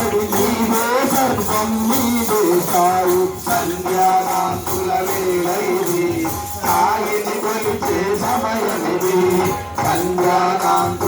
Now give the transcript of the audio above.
అతడు నీవే సర్వం నీవే సాయి సంధ్యాకాంతుల వేళైది సమయమిది. సంధ్యాకాంత